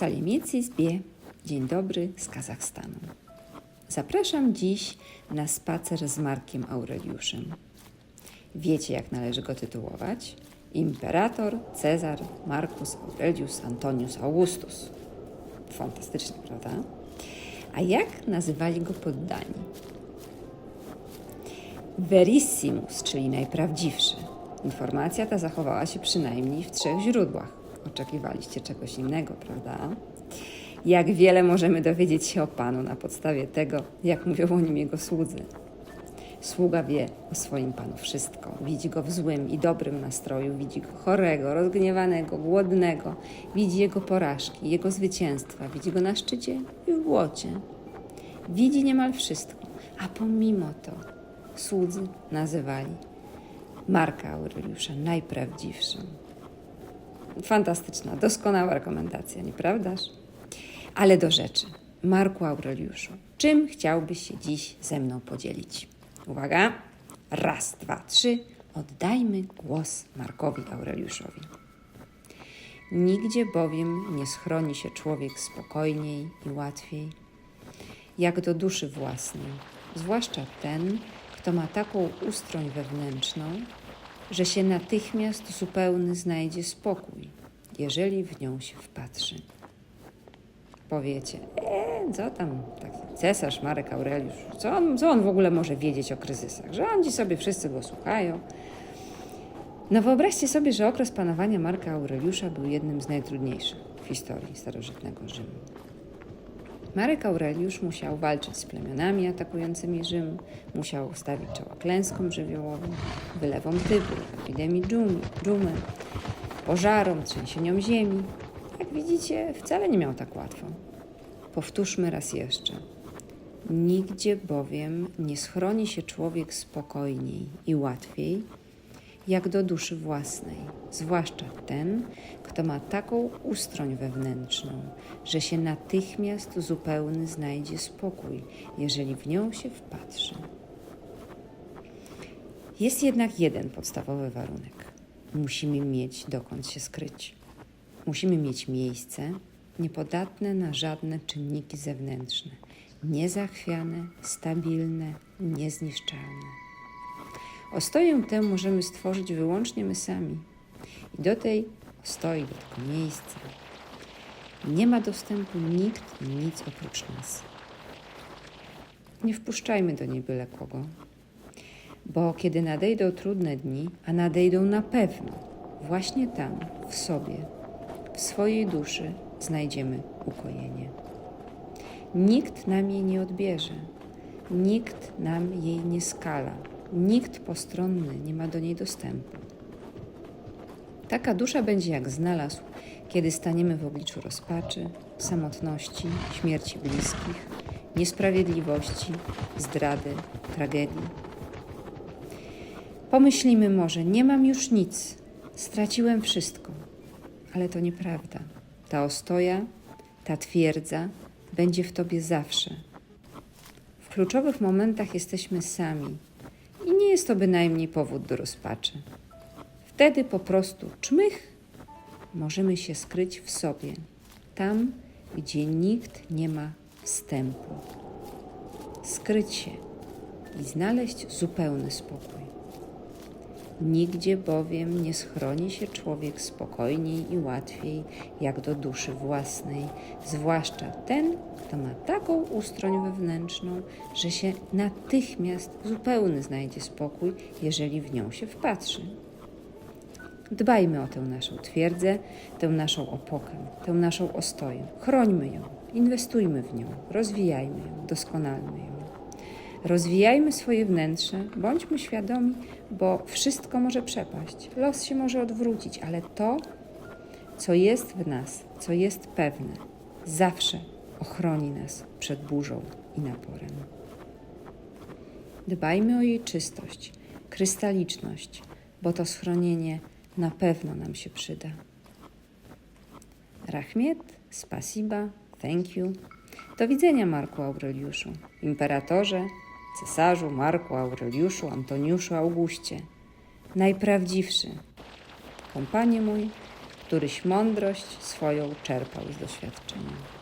Salimicy Zbie. Dzień dobry z Kazachstanu. Zapraszam dziś na spacer z Markiem Aureliuszem. Wiecie, jak należy go tytułować? Imperator Cezar Marcus Aurelius Antonius Augustus. Fantastycznie, prawda? A jak nazywali go poddani? Verissimus, czyli najprawdziwszy. Informacja ta zachowała się przynajmniej w trzech źródłach. Oczekiwaliście czegoś innego, prawda? Jak wiele możemy dowiedzieć się o Panu na podstawie tego, jak mówią o nim jego słudzy. Sługa wie o swoim Panu wszystko. Widzi go w złym i dobrym nastroju, widzi go chorego, rozgniewanego, głodnego, widzi jego porażki, jego zwycięstwa, widzi go na szczycie i w błocie. Widzi niemal wszystko, a pomimo to słudzy nazywali Marka Aureliusza najprawdziwszym. Fantastyczna, doskonała rekomendacja, nieprawdaż? Ale do rzeczy. Marku Aureliuszu, czym chciałbyś się dziś ze mną podzielić? Uwaga! Raz, dwa, trzy. Oddajmy głos Markowi Aureliuszowi. Nigdzie bowiem nie schroni się człowiek spokojniej i łatwiej, jak do duszy własnej, zwłaszcza ten, kto ma taką ustroń wewnętrzną, że się natychmiast zupełny znajdzie spokój, jeżeli w nią się wpatrzy. Powiecie, e, co tam, taki cesarz Marek Aureliusz, co on, co on w ogóle może wiedzieć o kryzysach? Rządzi sobie, wszyscy go słuchają. No wyobraźcie sobie, że okres panowania Marka Aureliusza był jednym z najtrudniejszych w historii starożytnego Rzymu. Marek Aureliusz musiał walczyć z plemionami atakującymi Rzym, musiał stawić czoła klęskom żywiołowym, wylewom Tybru, epidemii dżumi, dżumy, pożarom, trzęsieniom ziemi. Jak widzicie, wcale nie miał tak łatwo. Powtórzmy raz jeszcze. Nigdzie bowiem nie schroni się człowiek spokojniej i łatwiej, jak do duszy własnej, zwłaszcza ten, kto ma taką ustroń wewnętrzną, że się natychmiast zupełny znajdzie spokój, jeżeli w nią się wpatrzy. Jest jednak jeden podstawowy warunek. Musimy mieć dokąd się skryć. Musimy mieć miejsce niepodatne na żadne czynniki zewnętrzne, niezachwiane, stabilne, niezniszczalne. Ostoję tę możemy stworzyć wyłącznie my sami. I do tej ostoi, do tego miejsca nie ma dostępu nikt nic oprócz nas. Nie wpuszczajmy do niej byle kogo, bo kiedy nadejdą trudne dni, a nadejdą na pewno, właśnie tam, w sobie, w swojej duszy znajdziemy ukojenie. Nikt nam jej nie odbierze, nikt nam jej nie skala, nikt postronny nie ma do niej dostępu. Taka dusza będzie jak znalazł, kiedy staniemy w obliczu rozpaczy, samotności, śmierci bliskich, niesprawiedliwości, zdrady, tragedii. Pomyślimy może, nie mam już nic, straciłem wszystko, ale to nieprawda. Ta ostoja, ta twierdza będzie w tobie zawsze. W kluczowych momentach jesteśmy sami nie jest to bynajmniej powód do rozpaczy. Wtedy po prostu czmych możemy się skryć w sobie, tam, gdzie nikt nie ma wstępu. Skryć się i znaleźć zupełny spokój. Nigdzie bowiem nie schroni się człowiek spokojniej i łatwiej, jak do duszy własnej, zwłaszcza ten, kto ma taką ustroń wewnętrzną, że się natychmiast zupełny znajdzie spokój, jeżeli w nią się wpatrzy. Dbajmy o tę naszą twierdzę, tę naszą opokę, tę naszą ostoję. Chrońmy ją, inwestujmy w nią, rozwijajmy ją, doskonalmy ją. Rozwijajmy swoje wnętrze, bądźmy świadomi, bo wszystko może przepaść, los się może odwrócić, ale to, co jest w nas, co jest pewne, zawsze ochroni nas przed burzą i naporem. Dbajmy o jej czystość, krystaliczność, bo to schronienie na pewno nam się przyda. Rachmiet, spasiba, thank you. Do widzenia, Marku Aureliuszu, imperatorze, cesarzu Marku Aureliuszu, Antoniuszu Augustie, najprawdziwszy. Kompanie mój, któryś mądrość swoją czerpał z doświadczenia.